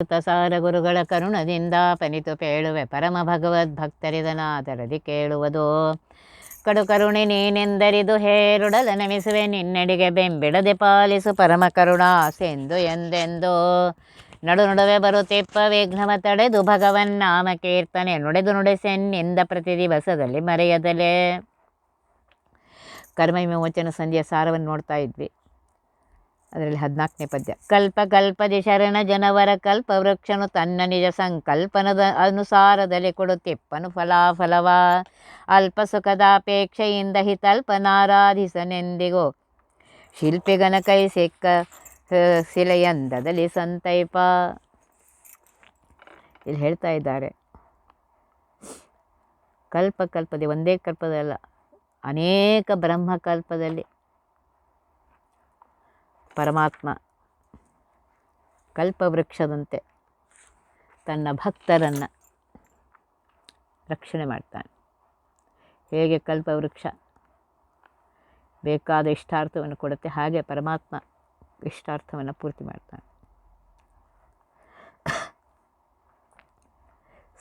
ಸಾರ ಗುರುಗಳ ಕರುಣದಿಂದ ಪನಿತು ಪೇಳುವೆ ಪರಮ ಭಗವದ್ ಭಕ್ತರಿದನಾದರದಿ ಕೇಳುವುದು. ಕಡು ಕರುಣೆ ನೀನೆಂದರಿದು ಹೇರುಡಲ ನಮಿಸುವೆ ನಿನ್ನಡಿಗೆ ಬೆಂಬಿಡದೆ ಪಾಲಿಸು ಪರಮ ಕರುಣಾ ಸೆಂದು ಎಂದೆಂದು. ನಡು ನಡುವೆ ಬರುತ್ತಿಪ್ಪ ವಿಘ್ನವ ತಡೆದು ಭಗವನ್ ನಾಮ ಕೀರ್ತನೆ ನುಡೆದು ನುಡಿಸೆನ್ನಿಂದ ಪ್ರತಿ ದಿವಸದಲ್ಲಿ ಮರೆಯದಲೇ. ಕರ್ಮ ವಿಮೋಚನ ಸಂಧಿಯ ಸಾರವನ್ನು ನೋಡ್ತಾ ಇದ್ವಿ. ಅದರಲ್ಲಿ ಹದಿನಾಲ್ಕನೇ ಪದ್ಯ. ಕಲ್ಪ ಕಲ್ಪದಿ ಶರಣ ಜನವರ ಕಲ್ಪ ವೃಕ್ಷನು ತನ್ನ ನಿಜ ಸಂಕಲ್ಪನದ ಅನುಸಾರದಲ್ಲಿ ಕೊಡುತ್ತಿಪ್ಪನು ಫಲಾಫಲವ. ಅಲ್ಪ ಸುಖದಾಪೇಕ್ಷೆಯಿಂದ ಹಿತಲ್ಪನಾರಾಧಿಸನೆಂದಿಗೂ ಶಿಲ್ಪಿಗನ ಕೈ ಸಿಕ್ಕ ಶಿಲೆಯಂದದಲ್ಲಿ ಸಂತೈಪ. ಇಲ್ಲಿ ಹೇಳ್ತಾ ಇದ್ದಾರೆ. ಕಲ್ಪ ಕಲ್ಪದೆ, ಒಂದೇ ಕಲ್ಪದಲ್ಲ, ಅನೇಕ ಬ್ರಹ್ಮಕಲ್ಪದಲ್ಲಿ. ಪರಮಾತ್ಮ ಕಲ್ಪವೃಕ್ಷದಂತೆ ತನ್ನ ಭಕ್ತರನ್ನು ರಕ್ಷಣೆ ಮಾಡ್ತಾನೆ. ಹೇಗೆ ಕಲ್ಪವೃಕ್ಷ? ಬೇಕಾದ ಇಷ್ಟಾರ್ಥವನ್ನು ಕೊಡುತ್ತೆ, ಹಾಗೆ ಪರಮಾತ್ಮ ಇಷ್ಟಾರ್ಥವನ್ನು ಪೂರ್ತಿ ಮಾಡ್ತಾನೆ.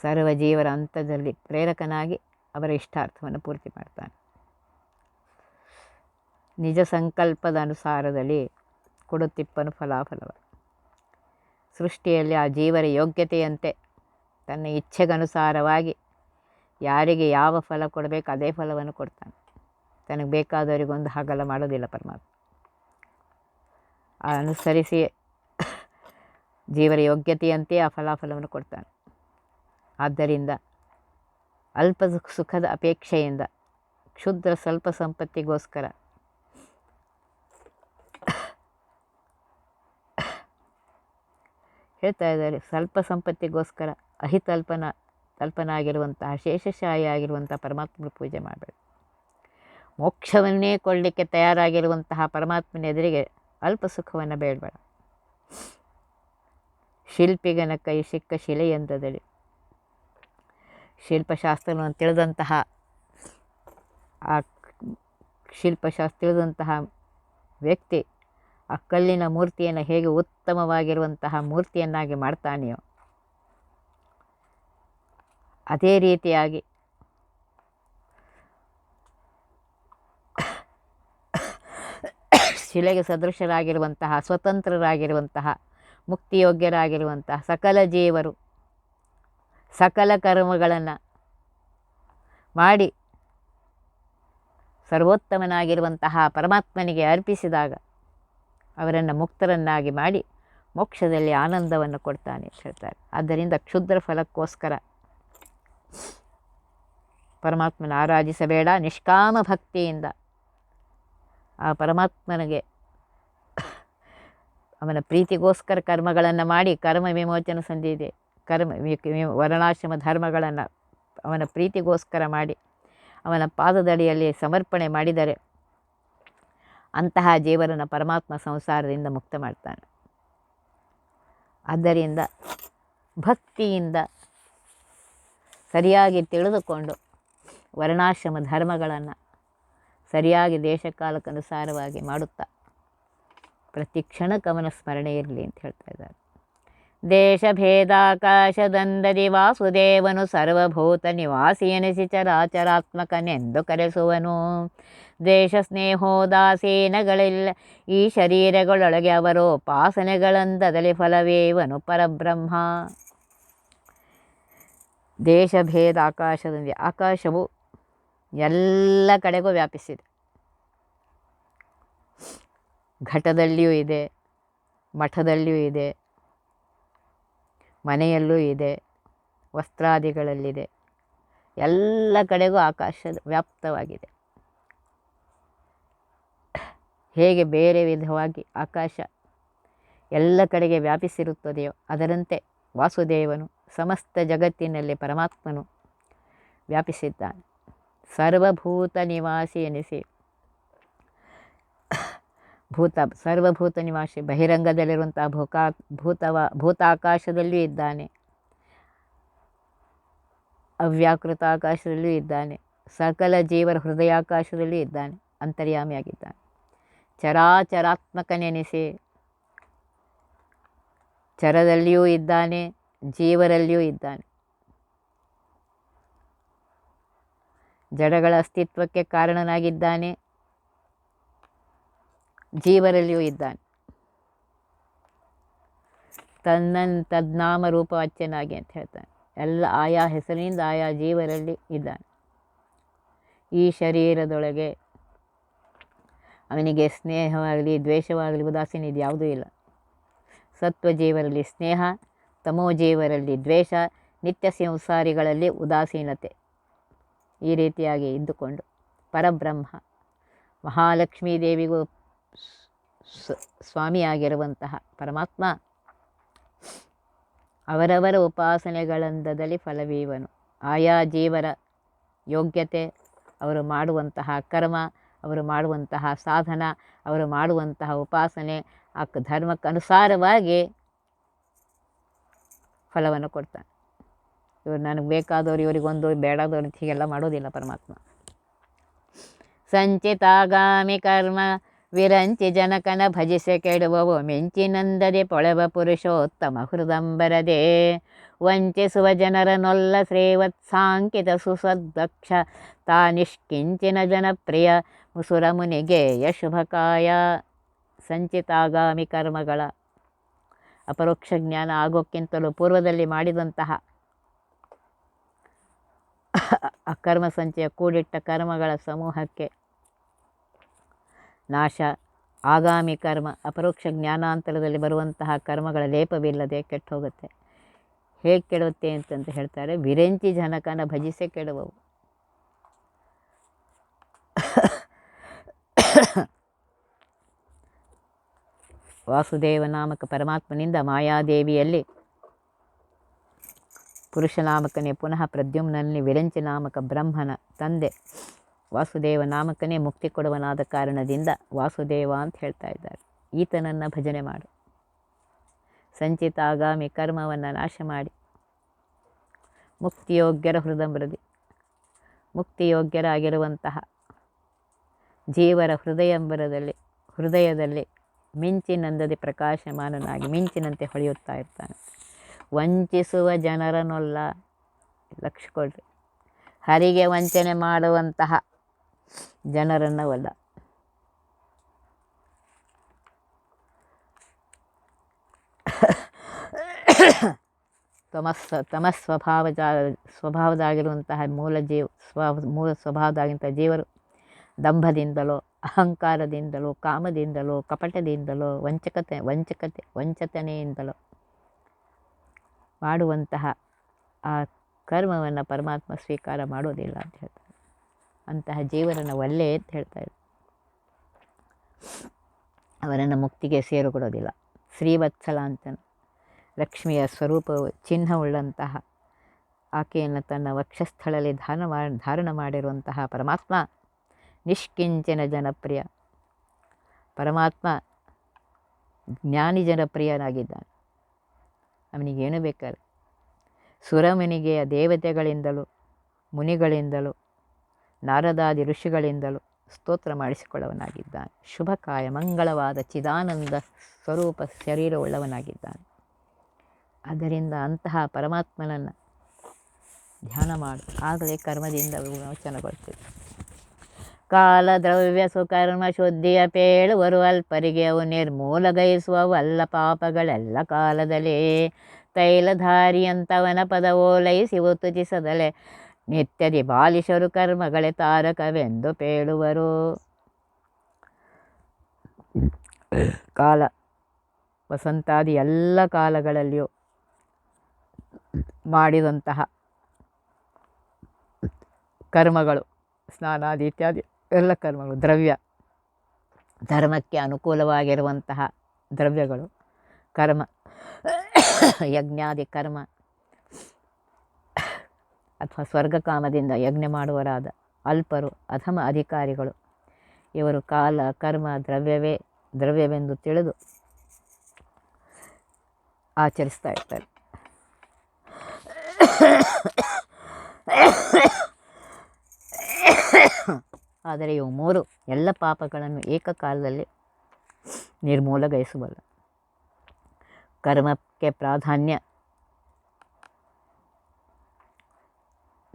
ಸರ್ವ ಜೀವರ ಅಂತದಲ್ಲಿ ಪ್ರೇರಕನಾಗಿ ಅವರ ಇಷ್ಟಾರ್ಥವನ್ನು ಪೂರ್ತಿ ಮಾಡ್ತಾನೆ. ನಿಜ ಸಂಕಲ್ಪದ ಅನುಸಾರದಲ್ಲಿ ಕೊಡುತ್ತಿಪ್ಪನು ಫಲಾಫಲವ ಸೃಷ್ಟಿಯಲ್ಲಿ ಆ ಜೀವರ ಯೋಗ್ಯತೆಯಂತೆ ತನ್ನ ಇಚ್ಛೆಗನುಸಾರವಾಗಿ ಯಾರಿಗೆ ಯಾವ ಫಲ ಕೊಡಬೇಕು ಅದೇ ಫಲವನ್ನು ಕೊಡ್ತಾನೆ. ತನಗೆ ಬೇಕಾದವರಿಗೊಂದು ಹಾಗಲ್ಲ ಮಾಡೋದಿಲ್ಲ ಪರಮಾತ್ಮ. ಅನುಸರಿಸಿ ಜೀವರ ಯೋಗ್ಯತೆಯಂತೆ ಆ ಫಲಾಫಲವನ್ನು ಕೊಡ್ತಾನೆ. ಆದ್ದರಿಂದ ಅಲ್ಪ ಸುಖ- ಸುಖದ ಅಪೇಕ್ಷೆಯಿಂದ ಕ್ಷುದ್ರ ಸ್ವಲ್ಪ ಸಂಪತ್ತಿಗೋಸ್ಕರ ಹೇಳ್ತಾ ಇದ್ದಾರೆ, ಸ್ವಲ್ಪ ಸಂಪತ್ತಿಗೋಸ್ಕರ ಅಹಿತಲ್ಪನ, ತಲ್ಪನಾಗಿರುವಂತಹ ಶೇಷಶಾಯಿ ಆಗಿರುವಂಥ ಪರಮಾತ್ಮನ ಪೂಜೆ ಮಾಡಬೇಡ. ಮೋಕ್ಷವನ್ನೇ ಕೊಡಲಿಕ್ಕೆ ತಯಾರಾಗಿರುವಂತಹ ಪರಮಾತ್ಮನ ಎದುರಿಗೆ ಅಲ್ಪ ಸುಖವನ್ನು ಬೇಡಬೇಡ. ಶಿಲ್ಪಿಗನ ಕೈ ಸಿಕ್ಕ ಶಿಲೆಯಂದದಲ್ಲಿ ಶಿಲ್ಪಶಾಸ್ತ್ರವನ್ನು ತಿಳಿದಂತಹ ಆ ಶಿಲ್ಪಶಾಸ್ತ್ರ ತಿಳಿದಂತಹ ವ್ಯಕ್ತಿ ಆ ಕಲ್ಲಿನ ಮೂರ್ತಿಯನ್ನು ಹೇಗೆ ಉತ್ತಮವಾಗಿರುವಂತಹ ಮೂರ್ತಿಯನ್ನಾಗಿ ಮಾಡ್ತಾನೆಯೋ. ಅದೇ ರೀತಿಯಾಗಿ ಶಿಲೆಗೆ ಸದೃಶರಾಗಿರುವಂತಹ, ಸ್ವತಂತ್ರರಾಗಿರುವಂತಹ, ಮುಕ್ತಿಯೋಗ್ಯರಾಗಿರುವಂತಹ ಸಕಲ ಜೀವರು ಸಕಲ ಕರ್ಮಗಳನ್ನು ಮಾಡಿ ಸರ್ವೋತ್ತಮನಾಗಿರುವಂತಹ ಪರಮಾತ್ಮನಿಗೆ ಅರ್ಪಿಸಿದಾಗ ಅವರನ್ನು ಮುಕ್ತರನ್ನಾಗಿ ಮಾಡಿ ಮೋಕ್ಷದಲ್ಲಿ ಆನಂದವನ್ನು ಕೊಡ್ತಾನೆ ಅಂತ ಹೇಳ್ತಾರೆ. ಆದ್ದರಿಂದ ಕ್ಷುದ್ರ ಫಲಕ್ಕೋಸ್ಕರ ಪರಮಾತ್ಮನ ಆರಾಧಿಸಬೇಡ. ನಿಷ್ಕಾಮ ಭಕ್ತಿಯಿಂದ ಆ ಪರಮಾತ್ಮನಿಗೆ ಅವನ ಪ್ರೀತಿಗೋಸ್ಕರ ಕರ್ಮಗಳನ್ನು ಮಾಡಿ, ಕರ್ಮ ವಿಮೋಚನ ಸಂದಿದೆ ಕರ್ಮ ವರ್ಣಾಶ್ರಮ ಧರ್ಮಗಳನ್ನು ಅವನ ಪ್ರೀತಿಗೋಸ್ಕರ ಮಾಡಿ, ಅವನ ಪಾದದಡಿಯಲ್ಲಿ ಸಮರ್ಪಣೆ ಮಾಡಿದರೆ ಅಂತಹ ಜೀವರನ್ನು ಪರಮಾತ್ಮ ಸಂಸಾರದಿಂದ ಮುಕ್ತ ಮಾಡ್ತಾನೆ. ಆದ್ದರಿಂದ ಭಕ್ತಿಯಿಂದ ಸರಿಯಾಗಿ ತಿಳಿದುಕೊಂಡು ವರ್ಣಾಶ್ರಮ ಧರ್ಮಗಳನ್ನು ಸರಿಯಾಗಿ ದೇಶಕಾಲಕ್ಕನುಸಾರವಾಗಿ ಮಾಡುತ್ತಾ ಪ್ರತಿ ಕ್ಷಣ ಕವನ ಸ್ಮರಣೆ ಇರಲಿ ಅಂತ ಹೇಳ್ತಾ ಇದ್ದಾರೆ. ದೇಶ ಭೇದಾಕಾಶದಂದದಿ ವಾಸುದೇವನು ಸರ್ವಭೂತ ನಿವಾಸಿ ಎನಿಸಿ ಚರಾಚರಾತ್ಮಕನೆಂದು ಕರೆಸುವನು. ದೇಶ ಸ್ನೇಹೋದಾಸೀನಗಳಿಲ್ಲ ಈ ಶರೀರಗಳೊಳಗೆ ಅವರೋಪಾಸನೆಗಳಂದದಲ್ಲಿ ಫಲವೇವನು ಪರಬ್ರಹ್ಮ. ದೇಶ ಭೇದ ಆಕಾಶದಲ್ಲಿ ಆಕಾಶವು ಎಲ್ಲ ಕಡೆಗೂ ವ್ಯಾಪಿಸಿದೆ. ಘಟದಲ್ಲಿಯೂ ಇದೆ, ಮಠದಲ್ಲಿಯೂ ಇದೆ, ಮನೆಯಲ್ಲೂ ಇದೆ, ವಸ್ತ್ರಾದಿಗಳಲ್ಲಿದೆ. ಎಲ್ಲ ಕಡೆಗೂ ಆಕಾಶ ವ್ಯಾಪ್ತವಾಗಿದೆ. ಹೇಗೆ ಬೇರೆ ವಿಧವಾಗಿ ಆಕಾಶ ಎಲ್ಲ ಕಡೆಗೆ ವ್ಯಾಪಿಸಿರುತ್ತದೆಯೋ ಅದರಂತೆ ವಾಸುದೇವನು ಸಮಸ್ತ ಜಗತ್ತಿನಲ್ಲಿ ಪರಮಾತ್ಮನು ವ್ಯಾಪಿಸಿದ್ದಾನೆ. ಸರ್ವಭೂತ ನಿವಾಸಿ ಎನಿಸಿ ಭೂತ, ಸರ್ವಭೂತ ನಿವಾಸಿ ಬಹಿರಂಗದಲ್ಲಿರುವಂಥ ಭೂಕಾ, ಭೂತವ, ಭೂತಾಕಾಶದಲ್ಲಿಯೂ ಇದ್ದಾನೆ. ಅವ್ಯಾಕೃತ ಆಕಾಶದಲ್ಲಿಯೂ ಇದ್ದಾನೆ. ಸಕಲ ಜೀವರ ಹೃದಯಾಕಾಶದಲ್ಲಿಯೂ ಇದ್ದಾನೆ. ಅಂತರ್ಯಾಮಿಯಾಗಿದ್ದಾನೆ. ಚರಾಚರಾತ್ಮಕನೆನಿಸಿ. ಚರದಲ್ಲಿಯೂ ಇದ್ದಾನೆ, ಜೀವರಲ್ಲಿಯೂ ಇದ್ದಾನೆ. ಜಡಗಳ ಅಸ್ತಿತ್ವಕ್ಕೆ ಕಾರಣನಾಗಿದ್ದಾನೆ, ಜೀವರಲ್ಲಿಯೂ ಇದ್ದಾನೆ. ತನ್ನನ್ ತದ್ನಾಮ ರೂಪ ಅಚ್ಚನಾಗಿ ಅಂತ ಹೇಳ್ತಾನೆ. ಎಲ್ಲ ಆಯಾ ಹೆಸರಿನಿಂದ ಆಯಾ ಜೀವರಲ್ಲಿ ಇದ್ದಾನೆ. ಈ ಶರೀರದೊಳಗೆ ಅವನಿಗೆ ಸ್ನೇಹವಾಗಲಿ, ದ್ವೇಷವಾಗಲಿ, ಉದಾಸೀನ ಇದು ಯಾವುದೂ ಇಲ್ಲ. ಸತ್ವಜೀವರಲ್ಲಿ ಸ್ನೇಹ ತಮೋಜೀವರಲ್ಲಿ ದ್ವೇಷ, ನಿತ್ಯ ಸಂಸಾರಿಗಳಲ್ಲಿ ಉದಾಸೀನತೆ. ಈ ರೀತಿಯಾಗಿ ಇದ್ದುಕೊಂಡು ಪರಬ್ರಹ್ಮ ಮಹಾಲಕ್ಷ್ಮೀ ದೇವಿಗೂ ಸ್ವಾಮಿಯಾಗಿರುವಂತಹ ಪರಮಾತ್ಮ ಅವರವರ ಉಪಾಸನೆಗಳಂದದಲ್ಲಿ ಫಲವೀವನು. ಆಯಾ ಜೀವರ ಯೋಗ್ಯತೆ ಅವರು ಮಾಡುವಂತಹ ಕರ್ಮ ಅವರು ಮಾಡುವಂತಹ ಸಾಧನ, ಅವರು ಮಾಡುವಂತಹ ಉಪಾಸನೆ, ಆ ಧರ್ಮಕ್ಕನುಸಾರವಾಗಿ ಫಲವನ್ನು ಕೊಡ್ತಾನೆ ಇವರು ನನಗೆ ಬೇಕಾದವರು ಇವರಿಗೊಂದು ಬೇಡಾದವ್ರು ಹೀಗೆಲ್ಲ ಮಾಡೋದಿಲ್ಲ ಪರಮಾತ್ಮ. ಸಂಚಿತಾಗಾಮಿ ಕರ್ಮ, ವಿರಂಚಿ ಜನಕನ ಭಜಿಸೆ ಕೆಡುವವು ಮಿಂಚಿನಂದದೆ ಪೊಳೆವ ಪುರುಷೋತ್ತಮ ಹೃದಂಬರದೆ, ವಂಚಿಸುವ ಜನರ ನೊಲ್ಲ ಶ್ರೀವತ್ಸಾಂಕಿತ ಸುಸದ್ದಕ್ಷ ತಾ ನಿಷ್ಕಿಂಚಿನ ಜನಪ್ರಿಯ ಮುಸುರ ಮುನಿಗೆ ಯಶುಭಕಾಯ ಸಂಚಿತಾಗಾಮಿ ಕರ್ಮಗಳ. ಅಪರೋಕ್ಷ ಜ್ಞಾನ ಆಗೋಕ್ಕಿಂತಲೂ ಪೂರ್ವದಲ್ಲಿ ಮಾಡಿದಂತಹ ಅಕರ್ಮ ಕರ್ಮ ಸಂಚಯ ಕೂಡಿಟ್ಟ ಕರ್ಮಗಳ ಸಮೂಹಕ್ಕೆ ನಾಶ. ಆಗಾಮಿ ಕರ್ಮ, ಅಪರೋಕ್ಷ ಜ್ಞಾನಾಂತರದಲ್ಲಿ ಬರುವಂತಹ ಕರ್ಮಗಳ ಲೇಪವಿಲ್ಲದೆ ಕೆಟ್ಟು ಹೋಗುತ್ತೆ ಹೇಗೆ ಕೆಡುತ್ತೆ ಅಂತಂತ ಹೇಳ್ತಾರೆ, ವಿರೆಂಚಿ ಜನಕನ ಭಜಿಸೆ ಕೆಡುವವು. ವಾಸುದೇವ ನಾಮಕ ಪರಮಾತ್ಮನಿಂದ ಮಾಯಾದೇವಿಯಲ್ಲಿ ಪುರುಷನಾಮಕನೇ ಪುನಃ ಪ್ರದ್ಯುಮ್ನಲ್ಲಿ ವಿರಂಚಿ ನಾಮಕ ಬ್ರಹ್ಮನ ತಂದೆ ವಾಸುದೇವ ನಾಮಕನೇ ಮುಕ್ತಿ ಕೊಡುವನಾದ ಕಾರಣದಿಂದ ವಾಸುದೇವ ಅಂತ ಹೇಳ್ತಾ ಇದ್ದಾರೆ. ಈತನನ್ನು ಭಜನೆ ಮಾಡು. ಸಂಚಿತ ಆಗಾಮಿ ಕರ್ಮವನ್ನು ನಾಶ ಮಾಡಿ. ಮುಕ್ತಿಯೋಗ್ಯರ ಹೃದಮೃದಿ ಮುಕ್ತಿಯೋಗ್ಯರಾಗಿರುವಂತಹ ಜೀವರ ಹೃದಯಂಬರದಲ್ಲಿ, ಹೃದಯದಲ್ಲಿ ಮಿಂಚಿನಂದದೆ ಪ್ರಕಾಶಮಾನನಾಗಿ ಮಿಂಚಿನಂತೆ ಹೊಳೆಯುತ್ತಾ ಇರ್ತಾನೆ. ವಂಚಿಸುವ ಜನರನ್ನೊಲ್ಲ ಲಕ್ಷ ಕೊಡ್ರಿ. ಹರಿಗೆ ವಂಚನೆ ಮಾಡುವಂತಹ ಜನರನ್ನು ಜನರನ್ನವಲ್ಲ. ತಮಸ್ ತಮಸ್ ಸ್ವಭಾವ ಸ್ವಭಾವದಾಗಿರುವಂತಹ ಮೂಲ ಜೀವ, ಸ್ವ, ಮೂಲ ಸ್ವಭಾವದಾಗಿಂಥ ಜೀವರು. ದಂಭದಿಂದಲೋ ಅಹಂಕಾರದಿಂದಲೋ, ಕಾಮದಿಂದಲೋ, ಕಪಟದಿಂದಲೋ, ವಂಚಕತೆ ವಂಚಕತೆ, ವಂಚತನೆಯಿಂದಲೋ ಮಾಡುವಂತಹ ಆ ಕರ್ಮವನ್ನು ಪರಮಾತ್ಮ ಸ್ವೀಕಾರ ಮಾಡೋದಿಲ್ಲ ಅಂತ ಹೇಳ್ತಾರೆ. ಅಂತಹ ಜೀವನನ ಒಳ್ಳೆ ಅಂತ ಹೇಳ್ತಾರೆ ಅವರನ್ನು ಮುಕ್ತಿಗೆ ಸೇರುಗೊಡೋದಿಲ್ಲ ಶ್ರೀವತ್ಸಲ ಅಂತ ಲಕ್ಷ್ಮಿಯ ಸ್ವರೂಪ ಚಿಹ್ನವುಳ್ಳಂತಹ ಆಕೆಯನ್ನು ತನ್ನ ವಕ್ಷಸ್ಥಳದಲ್ಲಿ ಧಾರಣ ಮಾಡಿ ಧಾರಣ ಮಾಡಿರುವಂತಹ ಪರಮಾತ್ಮ ನಿಷ್ಕಿಂಚನ ಜನಪ್ರಿಯ. ಪರಮಾತ್ಮ ಜ್ಞಾನಿ ಜನಪ್ರಿಯನಾಗಿದ್ದಾನೆ. ಅವನಿಗೇನು ಬೇಕಾದ್ರೆ. ಸುರಮುನಿಗೆಯ ದೇವತೆಗಳಿಂದಲೂ, ಮುನಿಗಳಿಂದಲೂ, ನಾರದಾದಿ ಋಷಿಗಳಿಂದಲೂ ಸ್ತೋತ್ರ ಮಾಡಿಸಿಕೊಳ್ಳವನಾಗಿದ್ದಾನೆ ಶುಭಕಾಯ ಮಂಗಳವಾದ ಚಿದಾನಂದ ಸ್ವರೂಪ ಶರೀರವುಳ್ಳವನಾಗಿದ್ದಾನೆ. ಅದರಿಂದ ಅಂತಹ ಪರಮಾತ್ಮನನ್ನು ಧ್ಯಾನ ಮಾಡು. ಆಗಲೇ ಕರ್ಮದಿಂದ ವಿಮೋಚನಗೊಳ್ತದೆ ಕಾಲ ದ್ರವ್ಯ ಸುಕರ್ಮ ಶುದ್ಧಿಯ ಪೇಳುವರು ಅಲ್ಪರಿಗೆ ಅವು ನಿರ್ಮೂಲಗೈಸುವವಲ್ಲ ಪಾಪಗಳೆಲ್ಲ ಕಾಲದಲ್ಲಿ. ತೈಲಧಾರಿಯಂತವನ ಪದವೋಲೈಸಿ ತುಚಿಸದಲೆ ನಿತ್ಯದಿ ಬಾಲಿಶರು ಕರ್ಮಗಳೇ ತಾರಕವೆಂದು ಪೇಳುವರು. ಕಾಲ, ವಸಂತಾದಿ ಎಲ್ಲ ಕಾಲಗಳಲ್ಲಿಯೂ ಮಾಡಿದಂತಹ ಕರ್ಮಗಳು, ಸ್ನಾನಾದಿ ಇತ್ಯಾದಿ. ಎಲ್ಲ ಕರ್ಮಗಳು, ದ್ರವ್ಯ. ಧರ್ಮಕ್ಕೆ ಅನುಕೂಲವಾಗಿರುವಂತಹ ದ್ರವ್ಯಗಳು. ಕರ್ಮ, ಯಜ್ಞಾದಿ ಕರ್ಮ, ಅಥವಾ ಸ್ವರ್ಗಕಾಮದಿಂದ ಯಜ್ಞ ಮಾಡುವರಾದ ಅಲ್ಪರು, ಅಧಮ ಅಧಿಕಾರಿಗಳು. ಇವರು ಕಾಲ, ಕರ್ಮ, ದ್ರವ್ಯವೇ, ದ್ರವ್ಯವೆಂದು ತಿಳಿದು ಆಚರಿಸ್ತಾ ಇರ್ತಾರೆ. ಆದರೆ ಇವು ಮೂರು ಎಲ್ಲ ಪಾಪಗಳನ್ನು ಏಕಕಾಲದಲ್ಲಿ ನಿರ್ಮೂಲಗೊಳಿಸಬಲ್ಲ ಕರ್ಮ ಕರ್ಮಕ್ಕೆ ಪ್ರಾಧಾನ್ಯ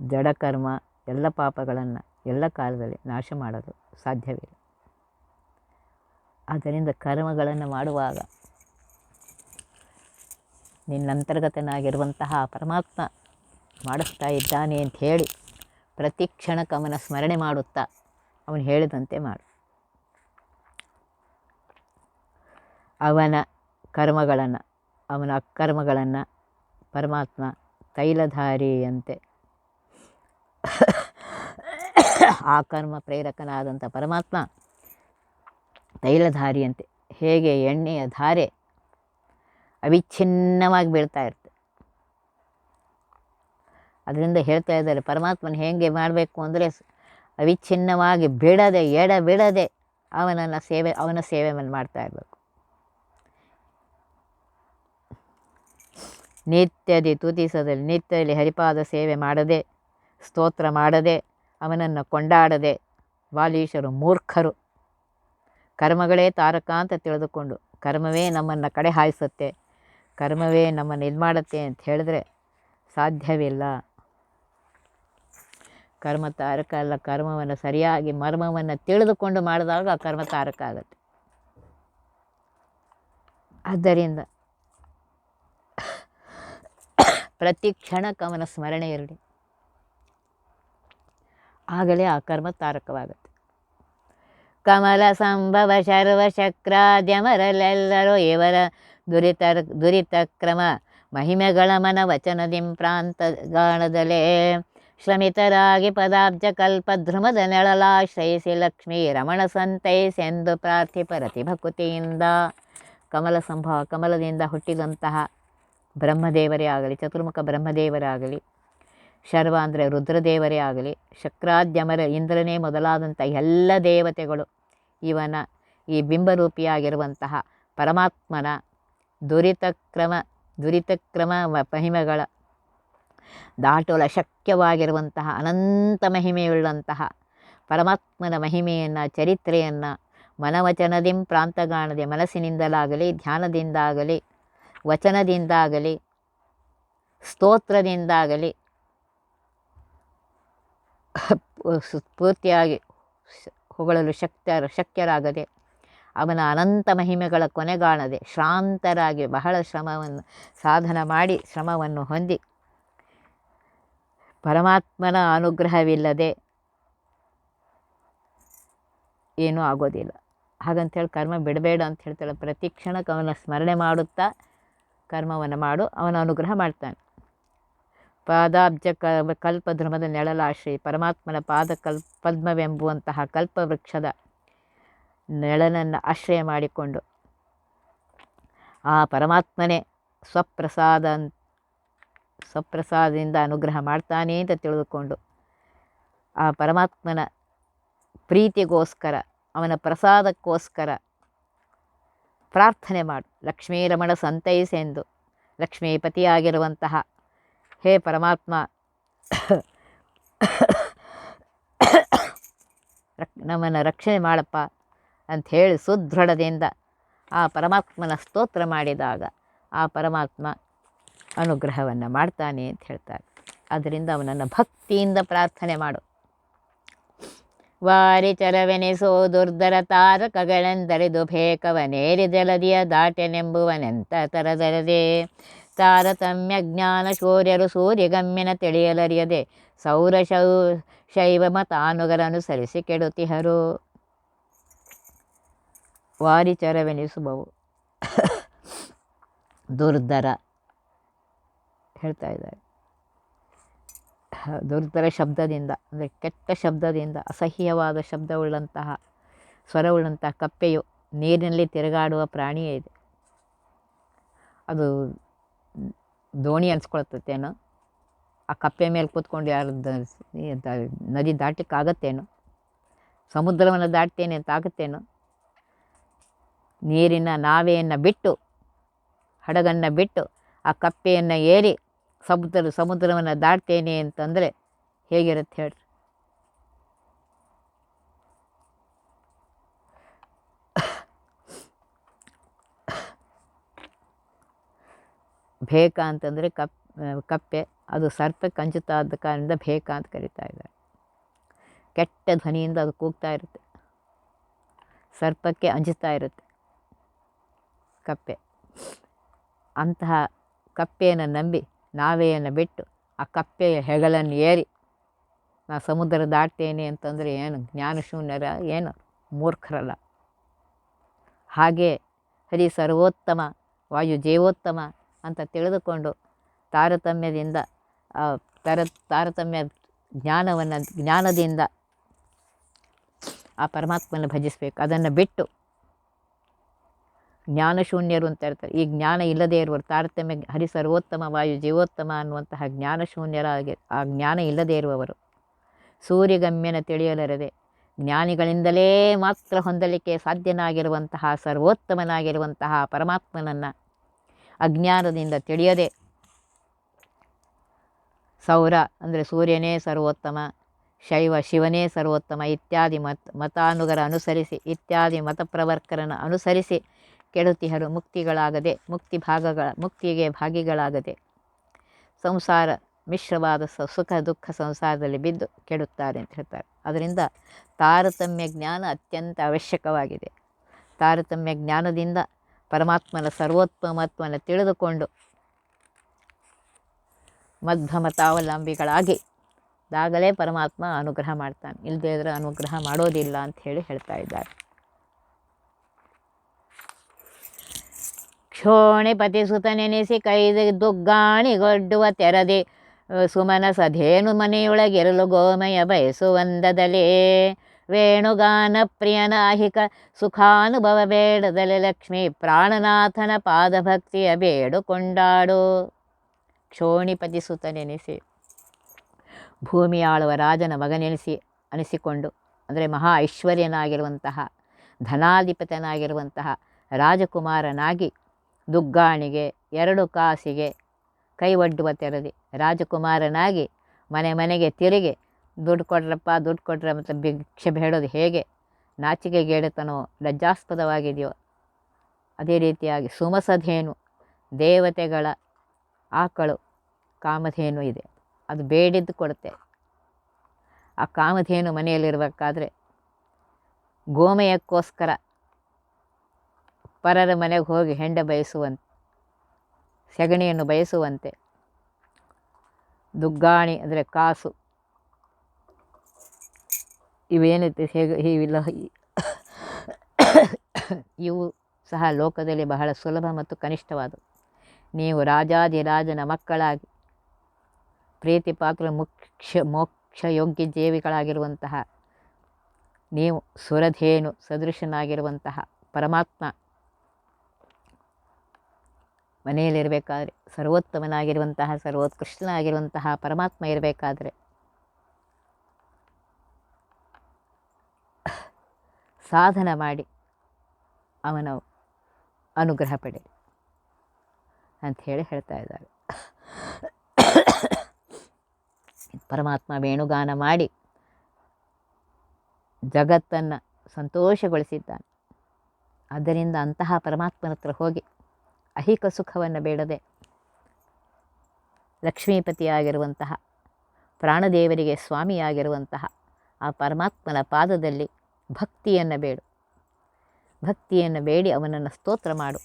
ಜಡಕರ್ಮ ಎಲ್ಲ ಪಾಪಗಳನ್ನು ಎಲ್ಲ ಕಾಲದಲ್ಲಿ ನಾಶ ಮಾಡಲು ಸಾಧ್ಯವಿಲ್ಲ. ಆದ್ದರಿಂದ ಕರ್ಮಗಳನ್ನು ಮಾಡುವಾಗ ನಿನ್ನಂತರ್ಗತನಾಗಿರುವಂತಹ ಪರಮಾತ್ಮ ಮಾಡಿಸ್ತಾ ಇದ್ದಾನೆ ಅಂತ ಹೇಳಿ ಪ್ರತಿ ಕ್ಷಣ ಕಮನ ಸ್ಮರಣೆ ಮಾಡುತ್ತಾ ಅವನು ಹೇಳಿದಂತೆ ಮಾಡು. ಅವನ ಕರ್ಮಗಳನ್ನು, ಅವನ ಅಕ್ಕರ್ಮಗಳನ್ನು ಪರಮಾತ್ಮ ತೈಲಧಾರಿಯಂತೆ ಆ ಕರ್ಮ ಪ್ರೇರಕನಾದಂಥ ಪರಮಾತ್ಮ ತೈಲಧಾರಿಯಂತೆ, ಹೇಗೆ ಎಣ್ಣೆಯ ಧಾರೆ ಅವಿಚ್ಛಿನ್ನವಾಗಿ ಬೀಳ್ತಾ ಇರುತ್ತೆ. ಅದರಿಂದ ಹೇಳ್ತಾ ಇದ್ದಾರೆ, ಪರಮಾತ್ಮನ ಹೇಗೆ ಮಾಡಬೇಕು ಅಂದರೆ ಅವಿಚ್ಛಿನ್ನವಾಗಿ ಬಿಡದೆ ಎಡ ಬಿಡದೆ ಅವನನ್ನು ಸೇವೆ, ಅವನ ಸೇವೆಯನ್ನು ಮಾಡ್ತಾ ಇರಬೇಕು. ನಿತ್ಯದಿ ತುತಿಸದಲ್ಲಿ ನಿತ್ಯದಲ್ಲಿ ಹರಿಪಾದ ಸೇವೆ ಮಾಡದೆ, ಸ್ತೋತ್ರ ಮಾಡದೆ, ಅವನನ್ನು ಕೊಂಡಾಡದೆ, ಬಾಲೀಶರು ಮೂರ್ಖರು. ಕರ್ಮಗಳೇ ತಾರಕ ಅಂತ ತಿಳಿದುಕೊಂಡು ಕರ್ಮವೇ ನಮ್ಮನ್ನು ಕಡೆ ಹಾಯಿಸುತ್ತೆ ಕರ್ಮವೇ ನಮ್ಮನ್ನು ಇದು ಮಾಡುತ್ತೆ ಅಂತ ಹೇಳಿದ್ರೆ ಸಾಧ್ಯವಿಲ್ಲ. ಕರ್ಮ ತಾರಕ ಅಲ್ಲ, ಕರ್ಮವನ್ನು ಸರಿಯಾಗಿ ಮರ್ಮವನ್ನು ತಿಳಿದುಕೊಂಡು ಮಾಡಿದಾಗ ಆ ಕರ್ಮ ತಾರಕ ಆಗುತ್ತೆ. ಆದ್ದರಿಂದ ಪ್ರತಿ ಅವನ ಸ್ಮರಣೆ ಇರಲಿ. ಆಗಲೇ ಆ ಕರ್ಮ ತಾರಕವಾಗುತ್ತೆ ಕಮಲ ಸಂಭವ ಶರ್ವಶಕ್ರಾದ್ಯಮರಲೆಲ್ಲರೂ ಇವರ ದುರಿತ ದುರಿತ ಕ್ರಮ ಮಹಿಮೆಗಳ ಮನ ವಚನದಿಂ ಪ್ರಾಂತಗಾಣದಲೇ ಶ್ರಮಿತರಾಗಿ ಪದಾಬ್ಜ ಕಲ್ಪಧ್ರುಮದ ನೆಳಲಾಶ್ರಯಿಸಿ ಲಕ್ಷ್ಮೀ ರಮಣ ಸಂತೈಸೆಂದು ಪ್ರಾರ್ಥಿ ಭಕುತಿಯಿಂದ ಕಮಲ ಸಂಭವ ಕಮಲದಿಂದ ಹುಟ್ಟಿದಂತಹ ಬ್ರಹ್ಮದೇವರೇ ಆಗಲಿ, ಚತುರ್ಮುಖ ಬ್ರಹ್ಮದೇವರೇ ಆಗಲಿ, ಶರ್ವ ಅಂದರೆ ರುದ್ರದೇವರೇ ಆಗಲಿ, ಶಕ್ರಾದ್ಯಮರ ಇಂದ್ರನೇ ಮೊದಲಾದಂಥ ಎಲ್ಲ ದೇವತೆಗಳು ಇವನ ಈ ಬಿಂಬರೂಪಿಯಾಗಿರುವಂತಹ ಪರಮಾತ್ಮನ ದುರಿತಕ್ರಮ ದುರಿತಕ್ರಮ ಮಹಿಮೆಗಳ ದಾಟಲು ಅಶಕ್ಯವಾಗಿರುವಂತಹ ಅನಂತ ಮಹಿಮೆಯುಳ್ಳಂತಹ ಪರಮಾತ್ಮನ ಮಹಿಮೆಯನ್ನು, ಚರಿತ್ರೆಯನ್ನು ಮನವಚನದಿಂ ಪ್ರಾಂತಗಾಣದೆ ಮನಸ್ಸಿನಿಂದಲಾಗಲಿ, ಧ್ಯಾನದಿಂದಾಗಲಿ, ವಚನದಿಂದಾಗಲಿ, ಸ್ತೋತ್ರದಿಂದಾಗಲಿ ಸ್ಫೂರ್ತಿಯಾಗಿ ಹೊಗಳಲು ಶಕ್ತ, ಶಕ್ಯರಾಗದೆ ಅವನ ಅನಂತ ಮಹಿಮೆಗಳ ಕೊನೆಗಾಣದೆ ಶ್ರಾಂತರಾಗಿ ಬಹಳ ಶ್ರಮವನ್ನು ಸಾಧನ ಮಾಡಿ ಶ್ರಮವನ್ನು ಹೊಂದಿ ಪರಮಾತ್ಮನ ಅನುಗ್ರಹವಿಲ್ಲದೆ ಏನೂ ಆಗೋದಿಲ್ಲ. ಹಾಗಂತೇಳಿ ಕರ್ಮ ಬಿಡಬೇಡ ಅಂತ ಹೇಳ್ತಾಳೆ. ಪ್ರತಿ ಕ್ಷಣಕ್ಕೆ ಅವನ ಸ್ಮರಣೆ ಮಾಡುತ್ತಾ ಕರ್ಮವನ್ನು ಮಾಡು. ಅವನ ಅನುಗ್ರಹ ಮಾಡ್ತಾನೆ. ಪಾದಾಬ್ಜ ಕಲ್ಪಧರ್ಮದ ನೆಳಲಾಶ್ರಯಿ. ಪರಮಾತ್ಮನ ಪಾದ ಕಲ್ ಪದ್ಮವೆಂಬುವಂತಹ ಕಲ್ಪವೃಕ್ಷದ ನೆಳನನ್ನು ಆಶ್ರಯ ಮಾಡಿಕೊಂಡು ಆ ಪರಮಾತ್ಮನೇ ಸ್ವಪ್ರಸಾದ ಅನ್- ಸ್ವಪ್ರಸಾದದಿಂದ ಅನುಗ್ರಹ ಮಾಡ್ತಾನೆ ಅಂತ ತಿಳಿದುಕೊಂಡು ಆ ಪರಮಾತ್ಮನ ಪ್ರೀತಿಗೋಸ್ಕರ, ಅವನ ಪ್ರಸಾದಕ್ಕೋಸ್ಕರ ಪ್ರಾರ್ಥನೆ ಮಾಡು. ಲಕ್ಷ್ಮೀ ರಮಣ ಸಂತೈಸೆಂದು ಲಕ್ಷ್ಮೀಪತಿಯಾಗಿರುವಂತಹ ಹೇ ಪರಮಾತ್ಮ ನಮ್ಮನ್ನು ರಕ್ಷಣೆ ಮಾಡಪ್ಪ ಅಂಥೇಳಿ ಸುದೃಢದಿಂದ ಆ ಪರಮಾತ್ಮನ ಸ್ತೋತ್ರ ಮಾಡಿದಾಗ ಆ ಪರಮಾತ್ಮ ಅನುಗ್ರಹವನ್ನು ಮಾಡ್ತಾನೆ ಅಂತ ಹೇಳ್ತಾರೆ. ಅದರಿಂದ ಅವನನ್ನು ಭಕ್ತಿಯಿಂದ ಪ್ರಾರ್ಥನೆ ಮಾಡು. ವಾರಿ ಚರವೆನಿಸೋ ದುರ್ಧರ ತಾರಕಗಳೆಂದರಿದು ಭೇಕವನೇರಿ ಜಲದಿಯ ದಾಟೆನೆಂಬುವನೆಂತ ತರದರದೆ. ತಾರತಮ್ಯ ಜ್ಞಾನ ಶೌರ್ಯರು ಸೂರ್ಯಗಮ್ಯನ ತಿಳಿಯಲರಿಯದೆ. ಸೌರ ಶೌ ಶೈವ ಮತಾನುಗರನುಸರಿಸಿ ಕೆಡುತಿಹರು. ವಾರಿಚರವೆನಿಸುವವು ದುರ್ಧರ ಹೇಳ್ತಾ ಇದ್ದಾರೆ ದುರ್ದರ ಶಬ್ದದಿಂದ, ಅಂದರೆ ಕೆಟ್ಟ ಶಬ್ದದಿಂದ, ಅಸಹ್ಯವಾದ ಶಬ್ದವುಳ್ಳಂತಹ, ಸ್ವರವುಳ್ಳಂತಹ ಕಪ್ಪೆಯು ನೀರಿನಲ್ಲಿ ತಿರುಗಾಡುವ ಪ್ರಾಣಿಯೇ ಇದೆ. ಅದು ದೋಣಿ ಅನ್ಸ್ಕೊಳ್ತೈತೇನೋ? ಆ ಕಪ್ಪೆ ಮೇಲೆ ಕೂತ್ಕೊಂಡು ಯಾರು ನದಿ ದಾಟಕ್ಕಾಗತ್ತೇನೋ? ಸಮುದ್ರವನ್ನು ದಾಟ್ತೇನೆ ಅಂತ ಆಗುತ್ತೇನೋ ನೀರಿನ ನಾವೆಯನ್ನು ಬಿಟ್ಟು, ಹಡಗನ್ನು ಬಿಟ್ಟು, ಆ ಕಪ್ಪೆಯನ್ನು ಏರಿ ಸಮುದ್ರ, ಸಮುದ್ರವನ್ನು ದಾಟ್ತೇನೆ ಅಂತಂದರೆ ಹೇಗಿರುತ್ತೆ ಹೇಳ್ರಿ? ಬೇಕಾ ಅಂತಂದರೆ ಕಪ್, ಕಪ್ಪೆ, ಅದು ಸರ್ಪಕ್ಕೆ ಆದ ಕಾರಣದಿಂದ ಬೇಕಾ ಅಂತ ಕರಿತಾ ಇದ್ದಾರೆ. ಕೆಟ್ಟ ಧ್ವನಿಯಿಂದ ಅದು ಕೂಗ್ತಾ ಇರುತ್ತೆ. ಸರ್ಪಕ್ಕೆ ಅಂಜುತ್ತಾ ಇರುತ್ತೆ. ಕಪ್ಪೆ. ಅಂತಹ ಕಪ್ಪೆಯನ್ನು ನಂಬಿ ನಾವೆಯನ್ನು ಬಿಟ್ಟು ಆ ಕಪ್ಪೆಯ ಹೆಗಲನ್ನು ಏರಿ ನಾ ಸಮುದ್ರ ದಾಟ್ತೇನೆ ಅಂತಂದರೆ ಏನು ಜ್ಞಾನಶೂನ್ಯರ ಏನು ಮೂರ್ಖರಲ್ಲ. ಹಾಗೆ ಹರಿ ಸರ್ವೋತ್ತಮ, ವಾಯು ಜೀವೋತ್ತಮ ಅಂತ ತಿಳಿದುಕೊಂಡು ತಾರತಮ್ಯದಿಂದ ತರ, ತಾರತಮ್ಯ ಜ್ಞಾನವನ್ನು, ಜ್ಞಾನದಿಂದ ಆ ಪರಮಾತ್ಮನ ಭಜಿಸಬೇಕು. ಅದನ್ನು ಬಿಟ್ಟು ಜ್ಞಾನಶೂನ್ಯರು ಅಂತ ಇರ್ತಾರೆ. ಈ ಜ್ಞಾನ ಇಲ್ಲದೇ ಇರುವರು ತಾರತಮ್ಯ ಹರಿ ಸರ್ವೋತ್ತಮ ವಾಯು ಜೀವೋತ್ತಮ ಅನ್ನುವಂತಹ ಜ್ಞಾನಶೂನ್ಯರಾಗಿ ಆ ಜ್ಞಾನ ಇಲ್ಲದೇ ಇರುವವರು. ಸೂರ್ಯಗಮ್ಯನ ತಿಳಿಯಲರದೆ ಜ್ಞಾನಿಗಳಿಂದಲೇ ಮಾತ್ರ ಹೊಂದಲಿಕ್ಕೆ ಸಾಧ್ಯನಾಗಿರುವಂತಹ, ಸರ್ವೋತ್ತಮನಾಗಿರುವಂತಹ ಪರಮಾತ್ಮನನ್ನು ಅಜ್ಞಾನದಿಂದ ತಿಳಿಯದೆ ಸೌರ ಅಂದರೆ ಸೂರ್ಯನೇ ಸರ್ವೋತ್ತಮ, ಶೈವ ಶಿವನೇ ಸರ್ವೋತ್ತಮ ಇತ್ಯಾದಿ ಮತ್ ಮತಾನುಗರ ಅನುಸರಿಸಿ, ಇತ್ಯಾದಿ ಮತಪ್ರವರ್ಕರನ್ನು ಅನುಸರಿಸಿ ಕೆಡುತಿಹರು ಮುಕ್ತಿಗಳಾಗದೆ, ಮುಕ್ತಿ ಭಾಗಗಳ, ಮುಕ್ತಿಗೆ ಭಾಗಿಗಳಾಗದೆ. ಸಂಸಾರ ಮಿಶ್ರವಾದ ಸುಖ, ದುಃಖ ಸಂಸಾರದಲ್ಲಿ ಬಿದ್ದು ಕೆಡುತ್ತಾರೆ ಅಂತ ಹೇಳ್ತಾರೆ. ಅದರಿಂದ ತಾರತಮ್ಯ ಜ್ಞಾನ ಅತ್ಯಂತ ಅವಶ್ಯಕವಾಗಿದೆ. ತಾರತಮ್ಯ ಜ್ಞಾನದಿಂದ ಪರಮಾತ್ಮನ ಸರ್ವೋತ್ತಮತ್ವವನ್ನು ತಿಳಿದುಕೊಂಡು ಮಧ್ವಮತಾವಲಂಬಿಗಳಾಗಿ ಆಗಲೇ ಪರಮಾತ್ಮ ಅನುಗ್ರಹ ಮಾಡ್ತಾನೆ. ಇಲ್ಲದೇ ಇದ್ರೆ ಅನುಗ್ರಹ ಮಾಡೋದಿಲ್ಲ ಅಂತ ಹೇಳಿ ಹೇಳ್ತಾ ಇದ್ದಾರೆ. ಕ್ಷೋಣಿಪತಿ ಸುತನೆನಿಸಿ ಕೈದ ದುಗ್ಗಾಣಿಗೊಡ್ಡುವ ತೆರದೆ ಸುಮನ ಸಧೇನು ಮನೆಯೊಳಗೆರಲು ಗೋಮಯ ಬಯಸುವಂದದಲೇ ವೇಣುಗಾನ ಪ್ರಿಯನಾಹಿಕ ಸುಖಾನುಭವ ಬೇಡದಲೆ ಲಕ್ಷ್ಮೀ ಪ್ರಾಣನಾಥನ ಪಾದಭಕ್ತಿಯ ಬೇಡುಕೊಂಡಾಡು ಕ್ಷೋಣಿಪತಿ ಸುತನೆನಿಸಿ ಭೂಮಿಯಾಳುವ ರಾಜನ ಮಗನೆನಿಸಿ ಅನಿಸಿಕೊಂಡು, ಅಂದರೆ ಮಹಾ ಐಶ್ವರ್ಯನಾಗಿರುವಂತಹ, ಧನಾಧಿಪತನಾಗಿರುವಂತಹ ರಾಜಕುಮಾರನಾಗಿ ದುಗ್ಗಾಣಿಗೆ, ಎರಡು ಕಾಸಿಗೆ ಕೈ ಒಡ್ಡುವ ತೆರದಿ. ರಾಜಕುಮಾರನಾಗಿ ಮನೆ ಮನೆಗೆ ತಿರುಗಿ, ದುಡ್ಡು ಕೊಡ್ರಪ್ಪ, ದುಡ್ಡು ಕೊಡ್ರ ಅಂತ ಭಿಕ್ಷೆ ಬೇಡೋದು ಹೇಗೆ? ನಾಚಿಕೆಗೇಡುತನೋ ಲಜ್ಜಾಸ್ಪದವಾಗಿದೆಯೋ? ಅದೇ ರೀತಿಯಾಗಿ ಸುಮಸಧೇನು, ದೇವತೆಗಳ ಆಕಳು ಕಾಮಧೇನು ಇದೆ. ಅದು ಬೇಡಿದ್ದು ಕೊಡುತ್ತೆ. ಆ ಕಾಮಧೇನು ಮನೆಯಲ್ಲಿರಬೇಕಾದ್ರೆ ಗೋಮಯಕ್ಕೋಸ್ಕರ ಪರರ ಮನೆಗೆ ಹೋಗಿ ಹೆಂಡ ಬಯಸುವಂತೆ, ಸೆಗಣಿಯನ್ನು ಬಯಸುವಂತೆ, ದುಗ್ಗಾಣಿ ಅಂದರೆ ಕಾಸು. ಇವೇನೈತೆ ಇವಿಲ್ಲ, ಇವು ಸಹ ಲೋಕದಲ್ಲಿ ಬಹಳ ಸುಲಭ ಮತ್ತು ಕನಿಷ್ಠವಾದವು ನೀವು ರಾಜಾದಿರಾಜನ ಮಕ್ಕಳಾಗಿ ಪ್ರೀತಿ ಪಾತ್ರ ಮುಖ್ಯ ಮೋಕ್ಷ ಯೋಗ್ಯ ಜೀವಿಗಳಾಗಿರುವಂತಹ, ನೀವು ಸುರಧೇನು ಸದೃಶನಾಗಿರುವಂತಹ ಪರಮಾತ್ಮ ಮನೆಯಲ್ಲಿರಬೇಕಾದ್ರೆ, ಸರ್ವೋತ್ತಮನಾಗಿರುವಂತಹ, ಸರ್ವೋತ್ಕೃಷ್ಟನಾಗಿರುವಂತಹ ಪರಮಾತ್ಮ ಇರಬೇಕಾದ್ರೆ. ಸಾಧನ ಮಾಡಿ ಅವನ ಅನುಗ್ರಹ ಪಡೆಯಲಿ ಅಂಥೇಳಿ ಹೇಳ್ತಾ ಇದ್ದಾರೆ. ಪರಮಾತ್ಮ ವೇಣುಗಾನ ಮಾಡಿ ಜಗತ್ತನ್ನು ಸಂತೋಷಗೊಳಿಸಿದ್ದಾನೆ. ಆದ್ದರಿಂದ ಅಂತಹ ಪರಮಾತ್ಮನ ಹತ್ರ ಹೋಗಿ ಅಹಿಕ ಸುಖವನ್ನು ಬೇಡದೆ ಲಕ್ಷ್ಮೀಪತಿಯಾಗಿರುವಂತಹ ಪ್ರಾಣದೇವರಿಗೆ ಸ್ವಾಮಿಯಾಗಿರುವಂತಹ ಆ ಪರಮಾತ್ಮನ ಪಾದದಲ್ಲಿ ಭಕ್ತಿಯನ್ನು ಬೇಡು. ಭಕ್ತಿಯನ್ನು ಬೇಡಿ, ಅವನನ್ನು ಸ್ತೋತ್ರ ಮಾಡು.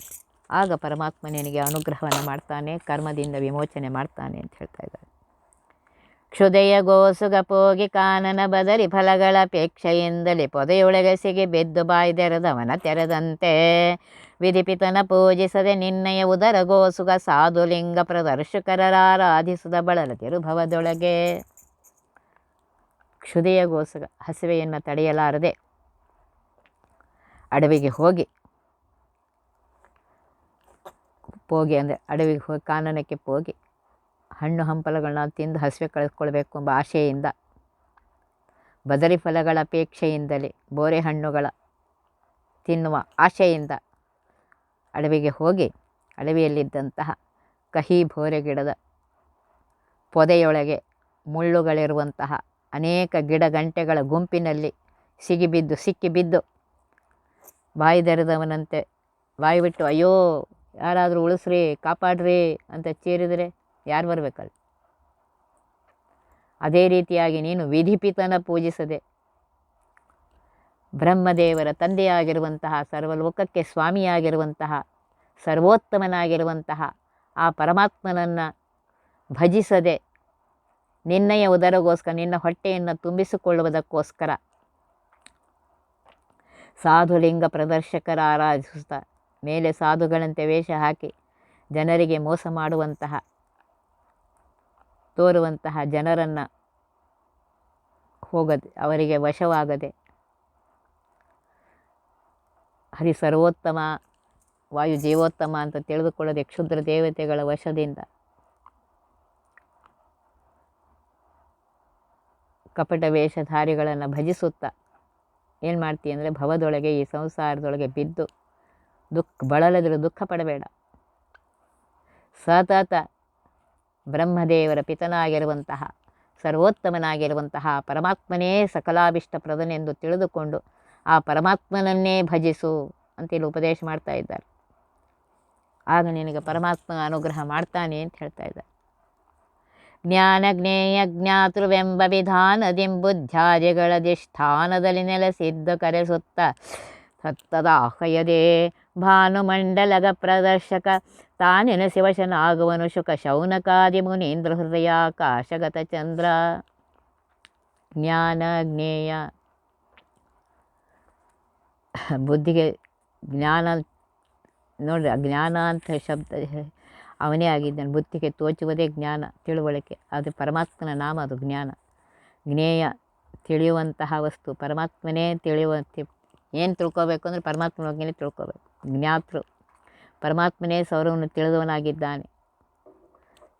ಆಗ ಪರಮಾತ್ಮ ನಿನಗೆ ಅನುಗ್ರಹವನ್ನು ಮಾಡ್ತಾನೆ, ಕರ್ಮದಿಂದ ವಿಮೋಚನೆ ಮಾಡ್ತಾನೆ ಅಂತ ಹೇಳ್ತಾ ಇದ್ದಾರೆ. ಕ್ಷುದೆಯ ಗೋಸುಗ ಪೋಗಿ ಕಾನನ ಬದಲಿ ಫಲಗಳ ಅಪೇಕ್ಷೆಯಿಂದಲೇ ಪೊದೆಯೊಳಗಸಿಗೆ ಬೆದ್ದು ಬಾಯ್ದೆರೆದವನ ತೆರೆದಂತೆ. ವಿಧಿಪಿತನ ಪೂಜಿಸದೆ ನಿನ್ನಯ ಉದರ ಗೋಸುಗ ಸಾಧುಲಿಂಗ ಪ್ರದರ್ಶಕರಾರಾಧಿಸದ ಬಳಲ ತಿರುಭವದೊಳಗೆ. ಕ್ಷುದೆಯ ಗೋಸುಗ ಹಸಿವೆಯನ್ನು ತಡೆಯಲಾರದೆ ಅಡವಿಗೆ ಹೋಗಿ ಪೋಗಿ ಅಂದರೆ ಅಡವಿಗೆ ಹೋಗಿ ಕಾನನಕ್ಕೆ ಹೋಗಿ ಹಣ್ಣು ಹಂಪಲುಗಳನ್ನ ತಿಂದು ಹಸಿವೆ ಕಳೆದುಕೊಳ್ಬೇಕು ಎಂಬ ಆಶೆಯಿಂದ. ಬದರಿ ಫಲಗಳ ಅಪೇಕ್ಷೆಯಿಂದಲೇ ಬೋರೆ ಹಣ್ಣುಗಳ ತಿನ್ನುವ ಆಶೆಯಿಂದ ಅಡವಿಗೆ ಹೋಗಿ ಅಡವಿಯಲ್ಲಿದ್ದಂತಹ ಕಹಿ ಬೋರೆ ಗಿಡದ ಪೊದೆಯೊಳಗೆ ಮುಳ್ಳುಗಳಿರುವಂತಹ ಅನೇಕ ಗಿಡ ಗಂಟೆಗಳ ಗುಂಪಿನಲ್ಲಿ ಸಿಗಿಬಿದ್ದು ಸಿಕ್ಕಿಬಿದ್ದು ಬಾಯಿ ತೆರೆದವನಂತೆ ಬಾಯಿ ಬಿಟ್ಟು, ಅಯ್ಯೋ, ಯಾರಾದರೂ ಉಳಿಸ್ರಿ, ಕಾಪಾಡ್ರಿ ಅಂತ ಚೀರಿದರೆ ಯಾರು ಬರಬೇಕಲ್ಲ? ಅದೇ ರೀತಿಯಾಗಿ ನೀನು ವಿಧಿಪಿತನ ಪೂಜಿಸದೆ ಬ್ರಹ್ಮದೇವರ ತಂದೆಯಾಗಿರುವಂತಹ ಸರ್ವಲೋಕಕ್ಕೆ ಸ್ವಾಮಿಯಾಗಿರುವಂತಹ ಸರ್ವೋತ್ತಮನಾಗಿರುವಂತಹ ಆ ಪರಮಾತ್ಮನನ್ನು ಭಜಿಸದೆ ನಿನ್ನೆಯ ಉದರಗೋಸ್ಕರ, ನಿನ್ನ ಹೊಟ್ಟೆಯನ್ನು ತುಂಬಿಸಿಕೊಳ್ಳುವುದಕ್ಕೋಸ್ಕರ ಸಾಧುಲಿಂಗ ಪ್ರದರ್ಶಕರ ಆರಾಧಿಸುತ್ತಾ, ಮೇಲೆ ಸಾಧುಗಳಂತೆ ವೇಷ ಹಾಕಿ ಜನರಿಗೆ ಮೋಸ ಮಾಡುವಂತಹ ತೋರುವಂತಹ ಜನರನ್ನು ಹೋಗದೆ, ಅವರಿಗೆ ವಶವಾಗದೆ. ಹರಿ ಸರ್ವೋತ್ತಮ, ವಾಯು ಜೀವೋತ್ತಮ ಅಂತ ತಿಳಿದುಕೊಳ್ಳದೆ ಕ್ಷುದ್ರ ದೇವತೆಗಳ ವಶದಿಂದ. ಕಪಟ ವೇಷಧಾರಿಗಳನ್ನು ಭಜಿಸುತ್ತಾ, ಏನು ಮಾಡ್ತೀಯ ಅಂದರೆ ಭವದೊಳಗೆ, ಈ ಸಂಸಾರದೊಳಗೆ ಬಿದ್ದು ದುಃಖ, ಬಳಲದಿರು ದುಃಖ ಪಡಬೇಡ. ಸತತ ಬ್ರಹ್ಮದೇವರ ಪಿತನಾಗಿರುವಂತಹ, ಸರ್ವೋತ್ತಮನಾಗಿರುವಂತಹ ಪರಮಾತ್ಮನೇ ಸಕಲಾಭಿಷ್ಟಪ್ರದನೆಂದು ತಿಳಿದುಕೊಂಡು ಆ ಪರಮಾತ್ಮನನ್ನೇ ಭಜಿಸು ಅಂತೇಳಿ ಉಪದೇಶ ಮಾಡ್ತಾ ಇದ್ದಾರೆ. ಆಗ ನಿನಗೆ ಪರಮಾತ್ಮ ಅನುಗ್ರಹ ಮಾಡ್ತಾನೆ ಅಂತ ಹೇಳ್ತಾ ಇದ್ದಾರೆ. ಜ್ಞಾನ ಜ್ಞೇಯ ಜ್ಞಾತೃವೆಂಬ ವಿಧಾನದಿಂ ದಿಷ್ಠಾನದಲ್ಲಿ ನೆಲೆಸಿದ್ದ ಕರೆಸುತ್ತ ಸತ್ತದಾಹಯದೆ ಭಾನುಮಂಡಲಗ ಪ್ರದರ್ಶಕ. ತಾನೆನ ಶಿವಶನಾಗುವನು ಶುಕ ಶೌನಕಾದಿ ಮುನೀಂದ್ರ ಹೃದಯಾಕಾಶಗತ ಚಂದ್ರ. ಜ್ಞಾನ ಜ್ಞೇಯ. ಬುದ್ಧಿಗೆ ಜ್ಞಾನ ನೋಡ್ರಿ ಜ್ಞಾನ ಅಂತ ಶಬ್ದ ಅವನೇ ಆಗಿದ್ದಾನೆ. ಬುದ್ಧಿಗೆ ತೋಚುವುದೇ ಜ್ಞಾನ, ತಿಳುವಳಿಕೆ. ಅದು ಪರಮಾತ್ಮನ ನಾಮ, ಅದು ಜ್ಞಾನ. ಜ್ಞೇಯ ತಿಳಿಯುವಂತಹ ವಸ್ತು. ಪರಮಾತ್ಮನೇ ತಿಳಿಯುವಂತೆ. ಏನು ತಿಳ್ಕೊಬೇಕು ಅಂದರೆ ಪರಮಾತ್ಮನ ಬಗ್ಗೆನೇ ತಿಳ್ಕೊಬೇಕು. ಜ್ಞಾತೃ. ಪರಮಾತ್ಮನೇ ಸೌರವನ್ನು ತಿಳಿದವನಾಗಿದ್ದಾನೆ.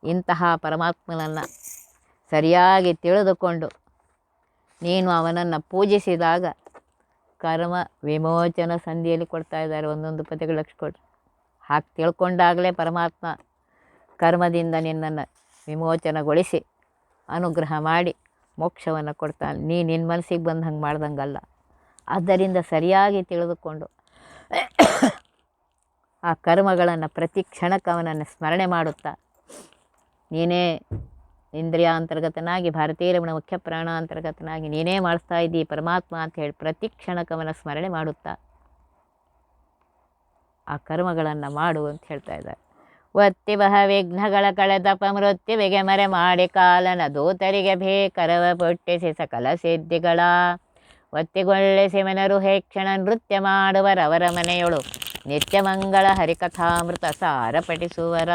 ಇಂತಹ ಪರಮಾತ್ಮನನ್ನು ಸರಿಯಾಗಿ ತಿಳಿದುಕೊಂಡು ನೀನು ಅವನನ್ನು ಪೂಜಿಸಿದಾಗ ಕರ್ಮ ವಿಮೋಚನ ಸಂಧಿಯಲ್ಲಿ ಕೊಡ್ತಾ ಇದ್ದಾರೆ ಒಂದೊಂದು ಪದಗಳು ಲಕ್ಷ ಕೊಟ್ಟು ಹಾಗೆ ತಿಳ್ಕೊಂಡಾಗಲೇ ಪರಮಾತ್ಮ ಕರ್ಮದಿಂದ ನಿನ್ನನ್ನು ವಿಮೋಚನಗೊಳಿಸಿ, ಅನುಗ್ರಹ ಮಾಡಿ ಮೋಕ್ಷವನ್ನು ಕೊಡ್ತಾನೆ. ನೀ ನಿನ್ನ ಮನಸ್ಸಿಗೆ ಬಂದು ಹಂಗೆ ಮಾಡ್ದಂಗಲ್ಲ. ಆದ್ದರಿಂದ ಸರಿಯಾಗಿ ತಿಳಿದುಕೊಂಡು ಆ ಕರ್ಮಗಳನ್ನು ಪ್ರತಿ ಕ್ಷಣಕ್ಕೆ ಸ್ಮರಣೆ ಮಾಡುತ್ತಾ, ನೀನೇ ಇಂದ್ರಿಯಾಂತರ್ಗತನಾಗಿ, ಭಾರತೀಯ ರಮಣ ಮುಖ್ಯ ಪ್ರಾಣಾಂತರ್ಗತನಾಗಿ ನೀನೇ ಮಾಡಿಸ್ತಾ ಇದ್ದೀ, ಪರಮಾತ್ಮ ಅಂತ ಹೇಳಿ ಪ್ರತಿ ಕ್ಷಣಕ್ಕೆ ಅವನ ಸ್ಮರಣೆ ಮಾಡುತ್ತಾ, ಆ ಕರ್ಮಗಳನ್ನು ಮಾಡು ಅಂತ ಹೇಳ್ತಾ ಇದ್ದಾರೆ. ಒತ್ತಿ ಬಹ ವಿಘ್ನಗಳ ಕಳೆದಪ ಮೃತ್ಯುವಿಗೆ ಮರೆ ಮಾಡಿ ಕಾಲನ ದೂತರಿಗೆ ಬೇಕರವ ಪೊಟ್ಟಿಸಿ ಸಕಲ ಸಿದ್ಧಿಗಳ, ಒತ್ತಿಗೊಳ್ಳಿಸಿ ಮನರು ಹೇಕ್ಷಣ ನೃತ್ಯ ಮಾಡುವರವರ ಮನೆಯೊಳು. ನಿತ್ಯ ಮಂಗಳ ಹರಿಕಥಾಮೃತ ಸಾರ ಪಠಿಸುವರ